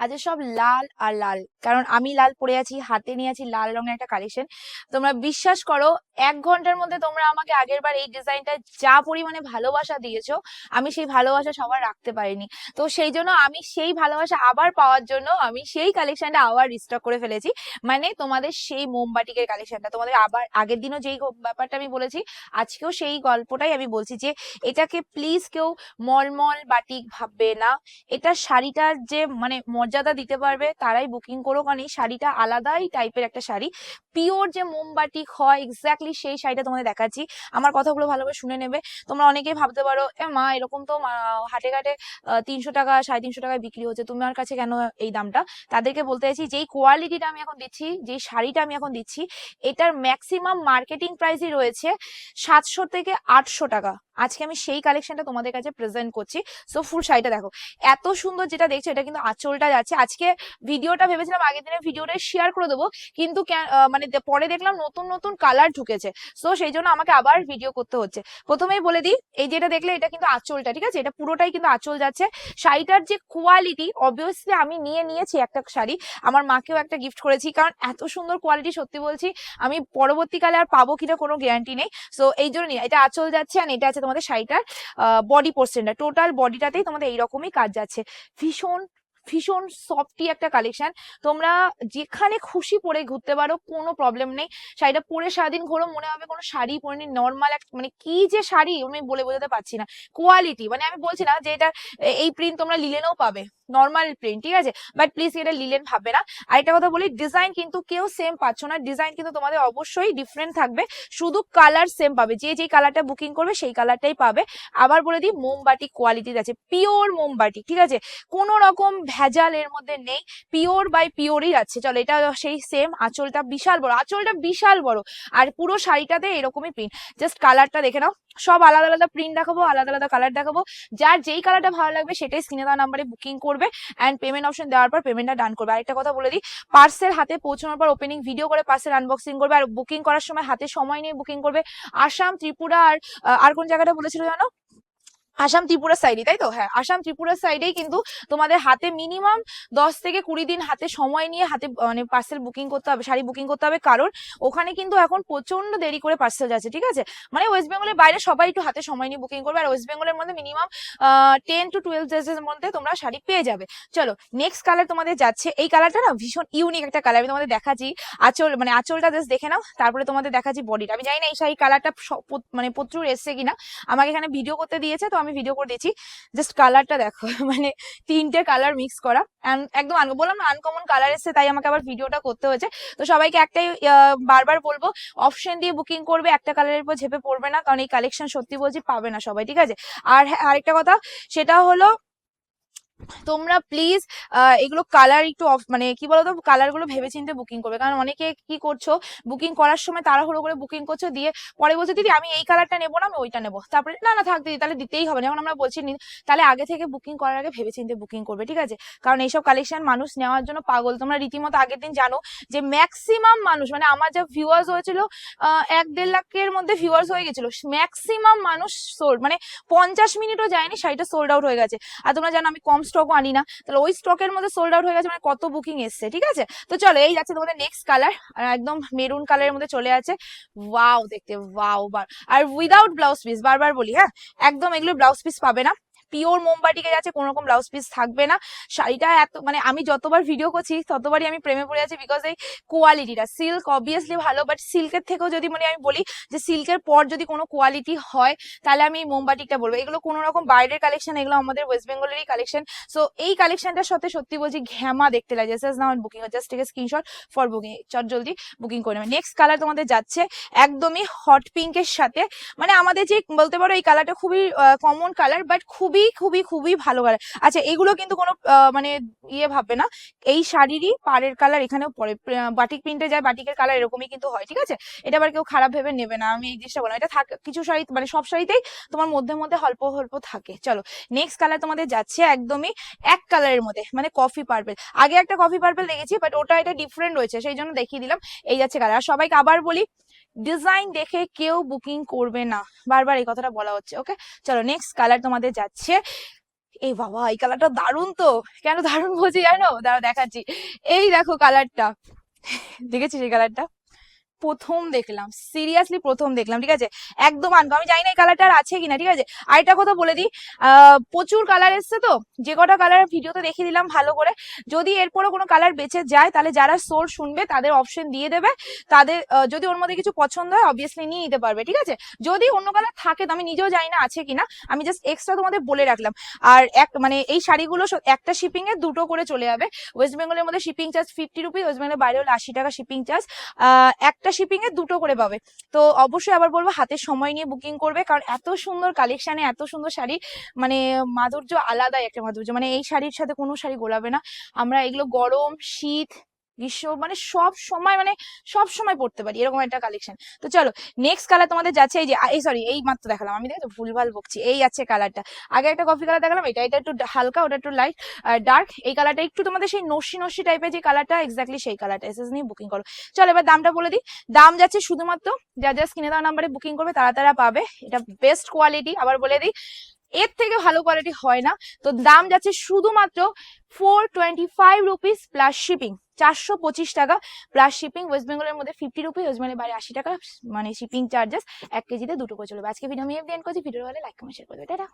আজ সব লাল আর লাল। কারণ আমি লাল পরে আছি, হাতে নিয়ে আছি লাল রঙের একটা কালেকশন তোমরা বিশ্বাস করো, এক ঘণ্টার মধ্যে তোমরা আমাকে আগের বার এই ডিজাইনটা যা পরিমাণে ভালোবাসা দিয়েছ, আমি সেই ভালোবাসা সবার রাখতে পারিনি। তো সেই জন্য আমি সেই ভালোবাসা আবার পাওয়ার জন্য আমি সেই কালেকশনটা আবার রিস্টক করে ফেলেছি। মানে তোমাদের সেই মোমবাটিকের কালেকশনটা তোমাদের আবার আগের দিনও যেই ব্যাপারটা আমি বলেছি, আজকেও সেই গল্পটাই আমি বলছি যে, এটাকে প্লিজ কেউ মলমল বাটিক ভাববে না। এটা শাড়িটার যে মানে মর্যাদা দিতে পারবে, তারাই বুকিং করো কারণ এই শাড়িটা আলাদাই টাইপের একটা শাড়ি। পিওর যে মোমবাটি হয় এক্স্যাক্টলি সেই শাড়িটা তোমাদের দেখাচ্ছি। আমার কথাগুলো ভালোভাবে শুনে নেবে। তোমরা অনেকেই ভাবতে পারো, এ মা, এরকম তো হাটে ঘাটে তিনশো টাকা, সাড়ে তিনশো টাকায় বিক্রি হচ্ছে। তোমার কাছে কেন এই দামটা? তাদেরকে বলতে চাইছি, যেই কোয়ালিটিটা আমি এখন দিচ্ছি, যেই শাড়িটা আমি এখন দিচ্ছি, এটার ম্যাক্সিমাম মার্কেটিং প্রাইসই রয়েছে সাতশো থেকে আটশো টাকা। আজকে আমি সেই কালেকশনটা তোমাদের কাছে প্রেজেন্ট করছি। সো ফুল শাড়িটা দেখো। এত সুন্দর যেটা দেখছ, এটা কিন্তু আঁচলটা যাচ্ছে। আজকে ভিডিওটা ভেবেছিলাম আগের দিনের ভিডিওটা শেয়ার করে দেবো, কিন্তু মানে পরে দেখলাম নতুন নতুন কালার ঢুকেছে। সো সেই জন্য আমাকে আবার ভিডিও করতে হচ্ছে। প্রথমেই বলে দিই, এই যেটা দেখলে এটা কিন্তু আঁচলটা, ঠিক আছে? এটা পুরোটাই কিন্তু আঁচল যাচ্ছে। শাড়িটার যে কোয়ালিটি অবভিয়াসলি আমি নিয়ে নিয়েছি একটা শাড়ি। আমার মাকেও একটা গিফট করেছি, কারণ এত সুন্দর কোয়ালিটি সত্যি বলছি, আমি পরবর্তীকালে আর পাবো কিনা কোনো গ্যারান্টি নেই। সো এই জন্য নিয়ে এটা আঁচল যাচ্ছে আর এটা আছে তোমাদের শাড়িটার বডি পোর্শনটা টোটাল বডিটাতেই তোমাদের এইরকমই কাজ যাচ্ছে ভীষণ ভীষণ সফটি একটা কালেকশন তোমরা যেখানে খুশি পরে ঘুরতে পারো, কোনো প্রবলেম নেই। শাড়িটা পরে সারাদিন ঘোরো, মনে হবে কোনো শাড়ি পরে নর্মাল মানে কি যে শাড়ি, আমি বলে বোঝাতে পারছি না। কোয়ালিটি মানে আমি বলছি না যে এটা এই প্রিন্ট তোমরা লিলেনও পাবে নর্মাল প্রিন্ট ঠিক আছে? বাট প্লিজ এটা লিলেন ভাববে না। আরেকটা কথা বলি ডিজাইন কিন্তু কেউ সেম পাচ্ছ না। ডিজাইন কিন্তু তোমাদের অবশ্যই ডিফারেন্ট থাকবে। শুধু কালার সেম পাবে। যে যেই কালারটা বুকিং করবে, সেই কালারটাই পাবে। আবার বলে দিই মোমবাটি কোয়ালিটির আছে। পিওর মোমবাটি ঠিক আছে? কোনো রকম ভেজাল এর মধ্যে নেই, পিওর বাই পিওরই আছে। চলো, এটা সেই সেম আঁচলটা বিশাল বড়। আঁচলটা বিশাল বড়। আর পুরো শাড়িটাতে এরকমই প্রিন্ট জাস্ট কালারটা দেখে নাও। সব আলাদা আলাদা প্রিন্ট দেখাবো, আলাদা আলাদা কালার দেখাবো। যার যেই কালারটা ভালো লাগবে, সেটাই স্ক্রিনে দেওয়া নাম্বারে বুকিং করবে অ্যান্ড পেমেন্ট অপশন দেওয়ার পর পেমেন্টটা ডান করবে। আরেকটা কথা বলে দিই পার্সেল হাতে পৌঁছানোর পর ওপেনিং ভিডিও করে পার্সেল আনবক্সিং করবে। আর বুকিং করার সময় হাতে সময় নিয়ে বুকিং করবে। আসাম, ত্রিপুরা আর আর কোন জায়গাটা বলেছিল জানো? আসাম ত্রিপুরার সাইডে তাই তো? হ্যাঁ আসাম ত্রিপুরার সাইডেই কিন্তু তোমাদের হাতে মিনিমাম দশ থেকে কুড়ি দিন হাতে সময় নিয়ে হাতে মানে পার্সেল বুকিং করতে হবে, শাড়ি বুকিং করতে হবে। কারণ ওখানে কিন্তু এখন প্রচণ্ড দেরি করে পার্সেল যাচ্ছে, ঠিক আছে? মানে ওয়েস্ট বেঙ্গলের বাইরে সবাই একটু হাতে সময় নিয়ে বুকিং করবে। আর ওয়েস্ট বেঙ্গলের মধ্যে minimum ten to twelve days এর মধ্যে তোমরা শাড়ি পেয়ে যাবে। চলো নেক্সট কালার তোমাদের যাচ্ছে। এই কালারটা না ভীষণ ইউনিক একটা কালার আমি তোমাদের দেখাচ্ছি আঁচল মানে আঁচলটা জাস্ট দেখে নাও। তারপরে তোমাদের দেখাচ্ছি বডিটা আমি জানি না এই শাড়ি কালারটা মানে প্রচুর এসছে কিনা। আমাকে এখানে ভিডিও করতে দিয়েছে, তো আমি ভিডিও করে দিয়েছি। জাস্ট কালারটা দেখো মানে তিনটে কালার মিক্স করা। একদম বললাম না আনকমন কালার এসছে, তাই আমাকে আবার ভিডিওটা করতে হয়েছে। তো সবাইকে একটাই বারবার বলব অপশন দিয়ে বুকিং করবে, একটা কালারের উপর ঝেপে পড়বে না, কারণ এই কালেকশন সত্যি বলছি পাবে না সবাই, ঠিক আছে? আর হ্যাঁ আরেকটা কথা, সেটা হলো তোমরা প্লিজ এগুলো কালার একটু off- মানে কি বলতো কালারগুলো ভেবে চিন্তে বুকিং করবে। কারণ অনেকে কি করছ বুকিং করার সময় তাড়াহুড়ো করে বুকিং করছ, দিয়ে পরে বলছে, দিদি, আমি এই কালারটা নেব না, আমি ওইটা নেব। তারপরে, না না, থাক দিদি, তাহলে দিতেই হবে। না এখন আমরা বলছি তাহলে আগে থেকে বুকিং করার আগে ভেবে চিন্তে বুকিং করবে, ঠিক আছে? কারণ এইসব কালেকশন মানুষ নেওয়ার জন্য পাগল। তোমরা রীতিমতো আগের দিন জানো যে ম্যাক্সিমাম মানুষ মানে আমার যা ভিউয়ার্স হয়েছিল এক দেড় লাখের মধ্যে ভিউয়ার্স হয়ে গেছিল। ম্যাক্সিমাম মানুষ সোল্ড মানে পঞ্চাশ মিনিটও যায়নি শাড়িটা সোল্ড আউট হয়ে গেছে। আর তোমরা জানো আমি কম স্টকও আনি না। তাহলে ওই স্টকের মধ্যে সোল্ড আউট হয়ে গেছে মানে কত বুকিং এসছে, ঠিক আছে? তো চলো, এই যাচ্ছে তোমাদের নেক্সট কালার একদম মেরুন কালারের মধ্যে চলে আছে। ওয়াও দেখতে ওয়াও বার আর উইদাউট ব্লাউজ পিস বারবার বলি হ্যাঁ? একদম এগুলো ব্লাউজ পিস পাবে না। পিওর মোমবাটিকে যাচ্ছে কোনো রকম ব্লাউজ পিস থাকবে না। শাড়িটা এত মানে আমি যতবার ভিডিও করছি, ততবারই আমি প্রেমে পড়ে আছি বিকজ এই কোয়ালিটিটা সিল্ক অবভিয়াসলি ভালো বাট সিল্কের থেকেও যদি মানে আমি বলি যে সিল্কের পর যদি কোনো কোয়ালিটি হয়, তাহলে আমি মোমবাটিকটা বলব। এগুলো কোনো রকম বাইরের কালেকশন এগুলো আমাদের ওয়েস্ট বেঙ্গলেরই কালেকশন সো এই কালেকশনটার সাথে সত্যি বলছি ঘ্যামা দেখতে লাগে just now booking just take screenshot for booking চট জলদি বুকিং করে নেবে। নেক্সট কালার তোমাদের যাচ্ছে একদমই হট পিঙ্কের সাথে। মানে আমাদের যে, বলতে পারো এই কালারটা খুবই কমন কালার বাট খুবই খুবই খুবই খুবই ভালো কালার আচ্ছা এগুলো কিন্তু কোনো মানে ইয়ে ভাববে না। এই শাড়িরই পাড়ের কালার এখানেও পরে বাটিক প্রিন্টে যায় বাটিকের কালার এরকমই কিন্তু হয়, ঠিক আছে? এটা আবার কেউ খারাপ ভেবে নেবে না, আমি এই জিনিসটা বললাম। এটা থাক, কিছু শাড়ি মানে সব শাড়িতেই তোমার মধ্যে মধ্যে অল্প অল্প থাকে। চলো নেক্সট কালার তোমাদের যাচ্ছে একদমই এক কালারের মধ্যে মানে কফি পার্পেল আগে একটা কফি পার্পেল দেখেছি বাট ওটা এটা ডিফারেন্ট রয়েছে, সেই জন্য দেখিয়ে দিলাম। এই যাচ্ছে কালার আর সবাইকে আবার বলি ডিজাইন দেখে কেউ বুকিং করবে না। বারবার এই কথাটা বলা হচ্ছে ওকে চলো নেক্সট কালার তোমাদের যাচ্ছে। এই বাবা, এই কালারটা দারুণ তো। কেন দারুণ বলছি জানো? দাঁড়া দেখাচ্ছি। এই দেখো কালারটা দেখেছিস এই কালারটা প্রথম দেখলাম সিরিয়াসলি প্রথম দেখলাম, ঠিক আছে? একদম আনকো, আমি জানি না এই কালারটা আর আছে কিনা, ঠিক আছে? আরেকটা কথা বলে দিই প্রচুর কালার এসছে তো? যে কটা কালার ভিডিওতে দেখিয়ে দিলাম ভালো করে। যদি এরপরও কোনো কালার বেঁচে যায়, তাহলে যারা সোর শুনবে, তাদের অপশন দিয়ে দেবে। তাদের যদি ওর মধ্যে কিছু পছন্দ হয় অবভিয়াসলি নিয়ে নিতে পারবে, ঠিক আছে? যদি অন্য কালার থাকে তো আমি নিজেও জানি না আছে কিনা, আমি জাস্ট এক্সট্রা তোমাদের বলে রাখলাম। আর এক মানে এই শাড়িগুলো একটা শিপিং এ দুটো করে চলে যাবে। ওয়েস্ট বেঙ্গলের মধ্যে shipping charge fifty rupees west বেঙ্গলের বাইরে হলে আশি টাকা শিপিং চার্জ একটা শিপিং এ দুটো করে পাবে। তো অবশ্যই আবার বলব, হাতে সময় নিয়ে বুকিং করবে, কারণ এত সুন্দর কালেকশনে এত সুন্দর শাড়ি মানে মাধুর্য আলাদাই একটা মাধুর্য। মানে এই শাড়ির সাথে কোনো শাড়ি গোলাবে না। আমরা এগুলো গরম, শীত গ্রীষ্ম মানে সব সময় মানে সব সময় পড়তে পারি, এরকম একটা কালেকশন তো চলো নেক্সট কালার তোমাদের যাচ্ছে এই যে এই সরি এই মাত্র দেখালাম আমি দেখো ভুলভাল বকছি। এই আছে কালারটা আগে একটা কফি কালার দেখালাম, এটা এটা একটু হালকা, ওটা একটু লাইট ডার্ক এই কালারটা একটু তোমাদের সেই নস্যি নসি টাইপের যে কালারটা এক্স্যাক্টলি সেই কালারটা এসএস নিয়ে বুকিং করো। চলো, এবার দামটা বলে দিই। দাম যাচ্ছে শুধুমাত্র, যা যা স্ক্রিনে দেওয়া নাম্বারে বুকিং করবে, তারা তারা পাবে। এটা বেস্ট কোয়ালিটি আবার বলে দিই, এর থেকে ভালো কোয়ালিটি হয় না। তো দাম যাচ্ছে শুধুমাত্র four twenty five rupees plus shipping চারশো পঁচিশ টাকা। প্লাস শিপিং ওয়েস্ট বেঙ্গলের মধ্যে ফিফটি রুপি ওয়েস্ট বেঙ্গলের বাইরে আশি টাকা মানে শিপিং চার্জেস এক কেজিতে দুটো করে চলবে। আজকে ভিডিও আমি এফ করছি ভিডিও ভালো লাইক কমেন্ট শেয়ার করবে টাটা।